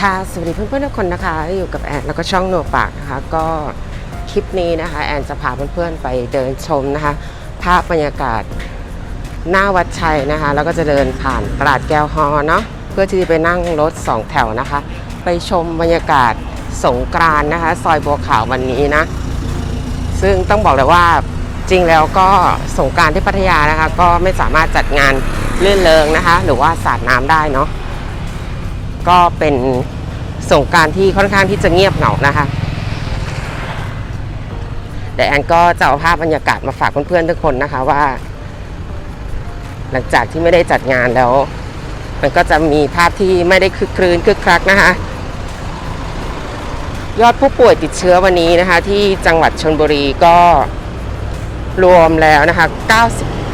ค่ะสวัสดีเพื่อนๆทุกคนนะคะ อยู่กับแอนแล้วก็ช่องโนปากนะคะ ก็คลิปนี้นะคะ แอนจะพาเพื่อนๆไปเดินชมนะคะ ภาพบรรยากาศหน้าวัดชัยนะคะ แล้วก็จะเดินผ่านตลาดแก้วฮอเนาะเพื่อที่จะไปนั่งรถสองแถวนะคะ ไปชมบรรยากาศสงกรานนะคะ ซอยบัวขาววันนี้นะ ซึ่งต้องบอกเลยว่าจริงแล้วก็สงการที่พัทยานะคะ ก็ไม่สามารถจัดงานเลื่อนเริงนะคะ หรือว่าสาดน้ำได้เนาะ ก็เป็นสงการที่ค่อนข้างที่จะเงียบเหงานะคะแต่แอนก็จะเอาภาพบรรยากาศมาฝากเพื่อนๆทุกคนนะคะว่า หลังจากที่ไม่ได้จัดงานแล้ว มันก็จะมีภาพที่ไม่ได้คึกครื้นคึกครักนะคะยอดผู้ป่วยติดเชื้อวันนี้นะคะ ที่จังหวัดชนบุรีก็รวมแล้วนะคะ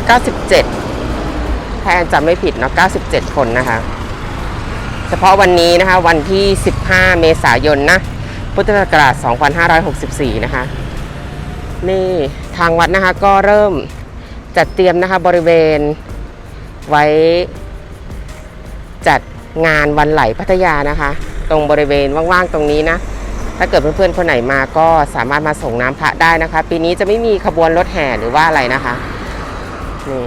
90 97ถ้าแอนจำไม่ผิดเนาะ 97 คนนะคะ เฉพาะวันนี้นะคะวันที่ 15 เมษายนนะพุทธศักราช 2564 นะคะ นี่ทางวัดนะคะก็เริ่มจัดเตรียมนะคะบริเวณไว้จัดงานวันไหลพัทยานะคะ ตรงบริเวณว่างๆตรงนี้นะ ถ้าเกิดเพื่อนๆคนไหนมาก็สามารถมาส่งน้ำพระได้นะคะ ปีนี้จะไม่มีขบวนรถแห่หรือว่าอะไรนะคะนี่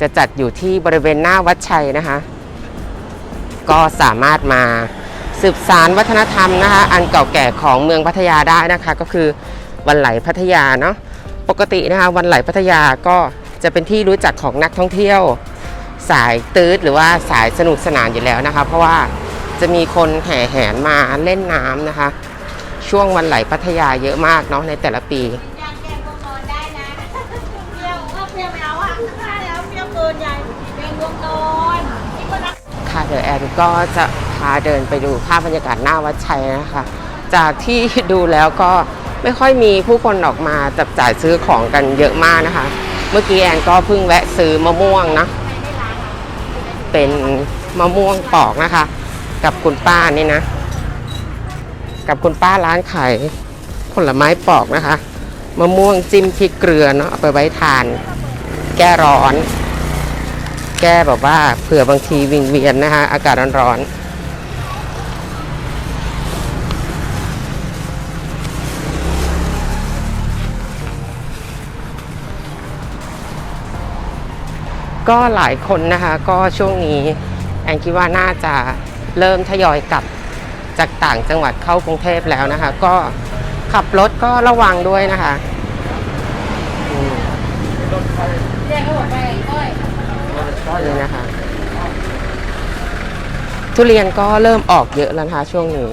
จะจัดอยู่ที่บริเวณหน้าวัดชัยนะคะ ก็สามารถมาสืบสารวัฒนธรรมนะคะ อันเก่าแก่ของเมืองพัทยาได้นะคะ ก็คือวันไหลพัทยาเนาะปกตินะคะวันไหลพัทยาก็จะเป็นที่รู้จักของนักท่องเที่ยว สายตืดหรือว่าสายสนุกสนานอยู่แล้วนะคะ เพราะว่าจะมีคนแห่แหนมาเล่นน้ำนะคะ ช่วงวันไหลพัทยาเยอะมากเนาะในแต่ละปีอยากแกงวงนอนได้นะเปรี้ยวว่าเปรี้ยวไม่เอาอะถ้าแล้วเปรี้ยวเกินใหญ่แกงวงนอนที่คนรัก ดี๋ยวแอนก็จะพาเดินไปดูภาพบรรยากาศหน้าวัดชัยนะคะ จากที่ดูแล้วก็ไม่ค่อยมีผู้คนออกมาจับจ่ายซื้อของกันเยอะมากนะคะ เมื่อกี้แอนก็เพิ่งแวะซื้อมะม่วงนะ เป็นมะม่วงปอกนะคะ กับคุณป้านี่นะ กับคุณป้าร้านขายผลไม้ปอกนะคะ มะม่วงจิ้มพริกเกลือเนาะเอาไปไว้ทาน แก้ร้อน แก้แบบว่าเผื่อบางทีวิงเวียนนะคะอากาศร้อนๆก็หลายคนนะคะก็ช่วงนี้แอนคิดว่าน่าจะเริ่มทยอยกลับจากต่างจังหวัดเข้ากรุงเทพแล้วนะคะ ก็ขับรถก็ระวังด้วยนะคะอืมแกงก็บอกไปก้อย นี่นะคะ ทุเรียนก็เริ่มออกเยอะแล้วนะคะช่วงนี้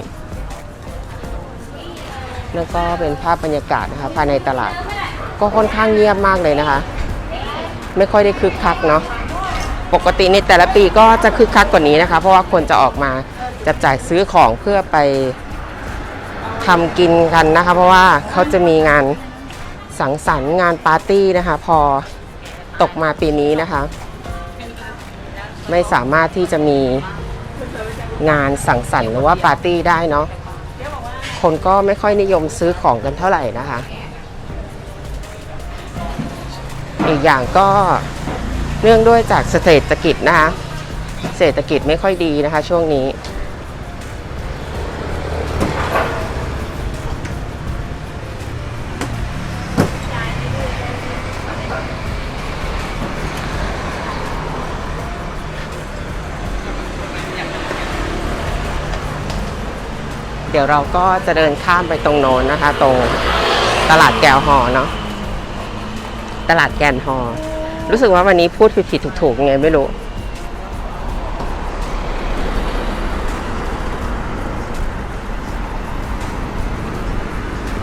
แล้วก็เป็นภาพบรรยากาศนะคะภายในตลาด ก็ค่อนข้างเงียบมากเลยนะคะ ไม่ค่อยได้คึกคักเนาะปกติในแต่ละปีก็จะคึกคักกว่านี้นะคะ เพราะว่าคนจะออกมาจับจ่ายซื้อของเพื่อไปทำกินกันนะคะ เพราะว่าเขาจะมีงานสังสรรค์งานปาร์ตี้นะคะ พอตกมาปีนี้นะคะ ไม่สามารถที่จะมีงานสังสรรค์หรือว่าปาร์ตี้ได้เนาะคนก็ไม่ค่อยนิยมซื้อของกันเท่าไหร่นะคะ อีกอย่างก็เนื่องด้วยจากเศรษฐกิจนะคะ เศรษฐกิจไม่ค่อยดีนะคะ ช่วงนี้ เดี๋ยวเราก็จะเดินข้ามไปตรงโน้นนะคะ ตรงตลาดแก้วหอเนาะตลาดแกนหอ รู้สึกว่าวันนี้พูดผิดๆถูกๆไงไม่รู้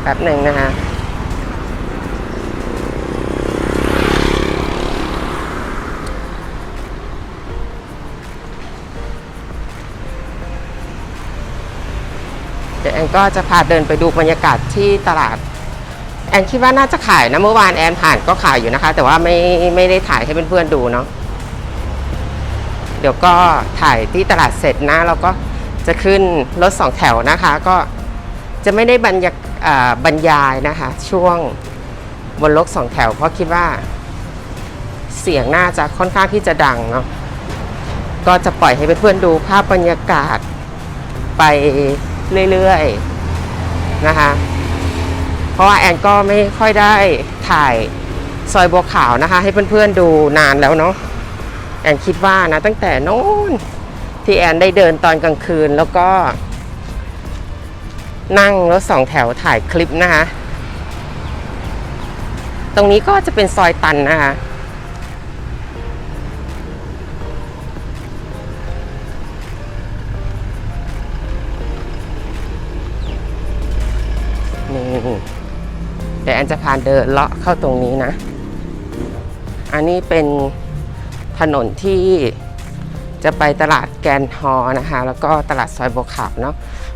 แป๊บหนึ่งนะคะ ก็จะพาเดินไปดูบรรยากาศที่ตลาด แอนคิดว่าน่าจะขายนะเมื่อวานแอนผ่านก็ขายอยู่นะคะ แต่ว่าไม่ไม่ได้ถ่ายให้เพื่อนๆดูเนาะเดี๋ยวก็ถ่ายที่ตลาดเสร็จนะเราก็จะขึ้นรถสองแถวนะคะ ก็จะไม่ได้บรรยาอ่าบรรยายนะคะ ช่วงบนรถสองแถว เพราะคิดว่า เสียงน่าจะค่อนข้างที่จะดังเนาะก็จะปล่อยให้เพื่อนๆดูภาพบรรยากาศไป เรื่อยๆนะคะ เพราะว่าแอนก็ไม่ค่อยได้ถ่ายซอยบัวขาวนะคะ ให้เพื่อนๆดูนานแล้วเนาะแอนคิดว่านะตั้งแต่โน้นที่แอนได้เดินตอนกลางคืนแล้วก็ นั่งรถสองแถวถ่ายคลิปนะคะ ตรงนี้ก็จะเป็นซอยตันนะคะ แอนจะพาเดินเลาะเข้าตรงนี้นะ อันนี้เป็นถนนที่จะไปตลาดแกนฮอนะคะ แล้วก็ตลาดซอยบัวขาวเนาะ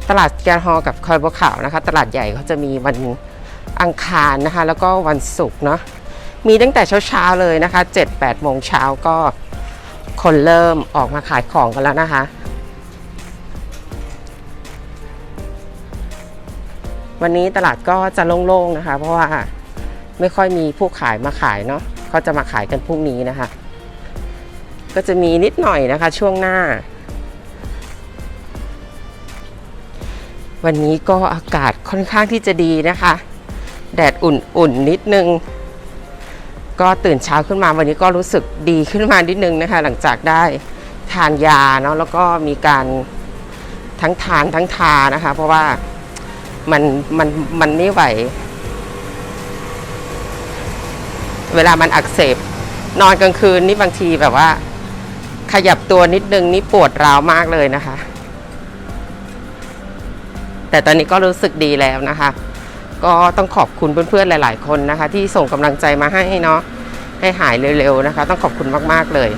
ตลาดแกนฮอกับคอยบัวขาวนะคะ ตลาดใหญ่เขาจะมีวันอังคารนะคะ แล้วก็วันศุกร์เนาะ มีตั้งแต่เช้าๆเลยนะคะ 7-8โมงเช้าก็คนเริ่มออกมาขายของกันแล้วนะคะ วันนี้ตลาดก็จะโล่งๆนะคะ เพราะว่าไม่ค่อยมีผู้ขายมาขายเนาะเขาจะมาขายกันพรุ่งนี้นะคะ ก็จะมีนิดหน่อยนะคะ ช่วงหน้า วันนี้ก็อากาศค่อนข้างที่จะดีนะคะ แดดอุ่นๆนิดนึง ก็ตื่นเช้าขึ้นมาวันนี้ก็รู้สึกดีขึ้นมานิดนึงนะคะ หลังจากได้ทานยาเนาะแล้วก็มีการทั้งทานทั้งทานะคะ เพราะว่า มันมันมันไม่ไหว เวลามันอักเสบ นอนกลางคืนนี่บางทีแบบว่า ขยับตัวนิดนึงนี่ปวดร้าวมากเลยนะคะ แต่ตอนนี้ก็รู้สึกดีแล้วนะคะ ก็ต้องขอบคุณเพื่อนๆหลาย ๆ คนนะคะ ที่ส่งกำลังใจมาให้เนาะให้หายเร็วๆนะคะ ต้องขอบคุณมากๆเลย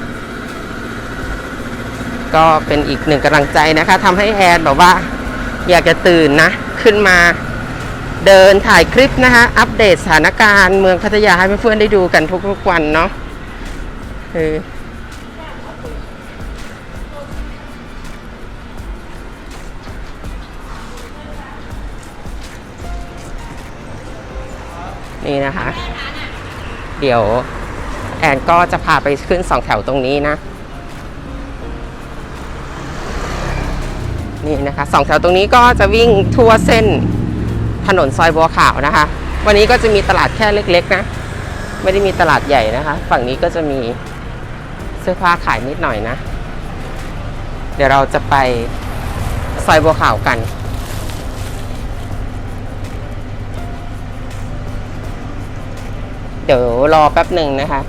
ก็เป็นอีกหนึ่งกำลังใจนะคะทำให้แอนแบบว่า อยากจะตื่นนะ ขึ้นมาเดินถ่ายคลิปนะคะอัปเดตสถานการณ์เมืองพัทยาให้เพื่อนๆได้ดูกันทุกๆวันเนาะเออนี่นะคะ เดี๋ยวแอนก็จะพาไปขึ้นสองแถวตรงนี้นะ นี่นะคะสองแถวตรงนี้ก็จะวิ่งทั่วเส้นถนนซอยบัวขาวนะคะ วันนี้ก็จะมีตลาดแค่เล็ก ๆ นะ ไม่ได้มีตลาดใหญ่นะคะ ฝั่งนี้ก็จะมีเสื้อผ้าขายนิดหน่อยนะ เดี๋ยวเราจะไปซอยบัวขาวกันเดี๋ยวรอแป๊บหนึ่งนะคะ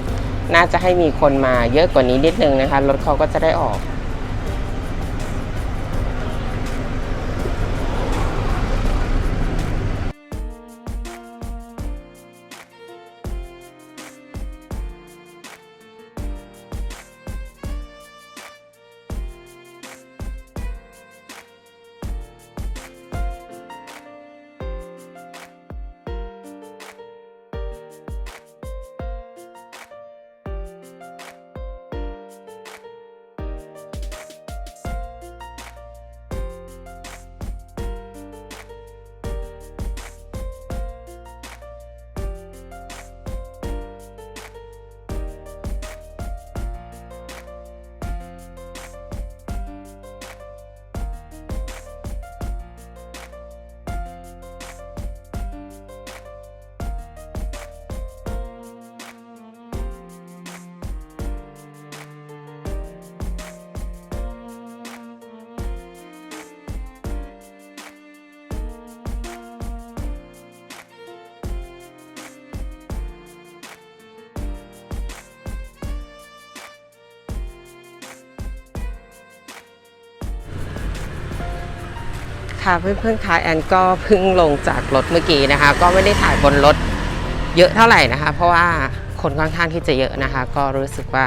น่าจะให้มีคนมาเยอะกว่านี้นิดนึงนะคะ รถเขาก็จะได้ออก ค่ะเพื่อนๆคะแอนก็เพิ่งลงจากรถเมื่อกี้นะคะ ก็ไม่ได้ถ่ายบนรถเยอะเท่าไหร่นะคะ เพราะว่าคนค่อนข้างที่จะเยอะนะคะ ก็รู้สึกว่า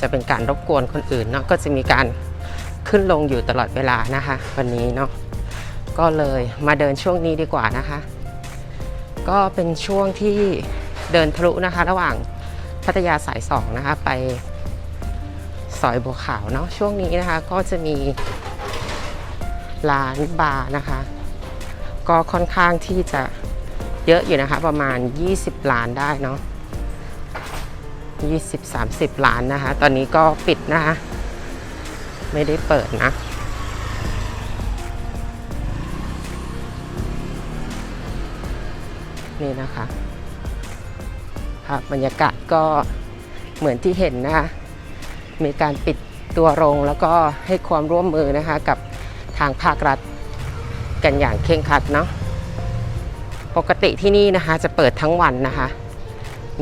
จะเป็นการรบกวนคนอื่นเนาะก็จะมีการขึ้นลงอยู่ตลอดเวลานะคะ วันนี้เนาะก็เลยมาเดินช่วงนี้ดีกว่านะคะ ก็เป็นช่วงที่เดินทะลุนะคะ ระหว่างพัทยาสายสองนะคะไปซอยบัวขาวเนาะช่วงนี้นะคะก็จะมี ร้านบาร์นะคะ ก็ค่อนข้างที่จะเยอะอยู่นะคะ ประมาณ 20 ล้านได้เนาะ20-30 ล้านนะคะ ตอนนี้ก็ปิดนะคะ ไม่ได้เปิดนะนี่นะคะภาพบรรยากาศก็เหมือนที่เห็นนะคะมีการปิดตัวโรงแล้วก็ให้ความร่วมมือนะคะกับางภาครัฐกันอย่างเคร่งครัดเนาะปกติที่นี่นะคะจะเปิดทั้งวันนะคะ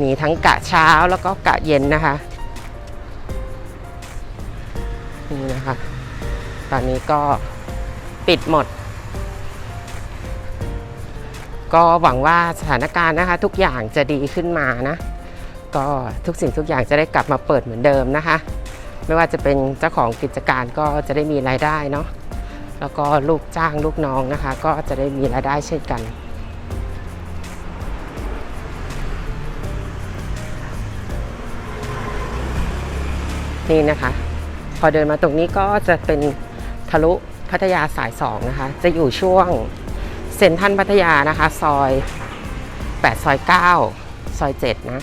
มีทั้งกะเช้าแล้วก็กะเย็นนะคะนี่นะคะ ตอนนี้ก็ปิดหมด ก็หวังว่าสถานการณ์นะคะ ทุกอย่างจะดีขึ้นมานะ ก็ทุกสิ่งทุกอย่างจะได้กลับมาเปิดเหมือนเดิมนะคะ ไม่ว่าจะเป็นเจ้าของกิจการก็จะได้มีรายได้เนาะ แล้วก็ลูกจ้างลูกน้องนะคะ ก็จะได้มีรายได้เช่นกันนี่นะคะ พอเดินมาตรงนี้ก็จะเป็นทะลุพัทยาสายสองนะคะ จะอยู่ช่วงเซ็นทรัลพัทยานะคะ ซอย 8 ซอย 9 ซอย 7 นะ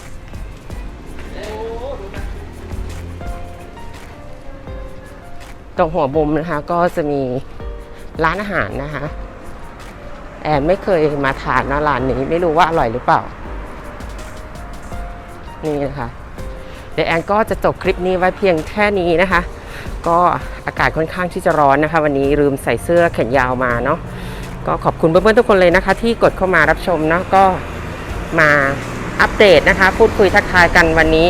ตรงหัวมุมนะคะก็จะมี ร้านอาหารนะคะแอนไม่เคยมาทานนะร้านนี้ไม่รู้ว่าอร่อยหรือเปล่า นี่นะคะเดี๋ยวแอนก็จะจบคลิปนี้ไว้เพียงแค่นี้นะคะ ก็อากาศค่อนข้างที่จะร้อนนะคะ วันนี้ลืมใส่เสื้อแขนยาวมาเนาะก็ขอบคุณเพื่อนๆทุกคนเลยนะคะ ที่กดเข้ามารับชมเนาะก็มาอัปเดตนะคะ พูดคุยทักทายกันวันนี้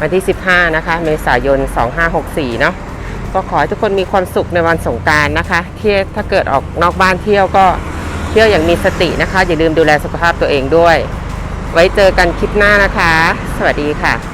วันที่ 15 นะคะ เมษายน 2564 เนาะ ก็ขอให้ทุกคนมีความสุขในวันสงการนะคะที่ถ้าเกิดออกนอกบ้านเที่ยวก็เที่ยวอย่างมีสตินะคะ อย่าลืมดูแลสุขภาพตัวเองด้วย ไว้เจอกันคลิปหน้านะคะ สวัสดีค่ะ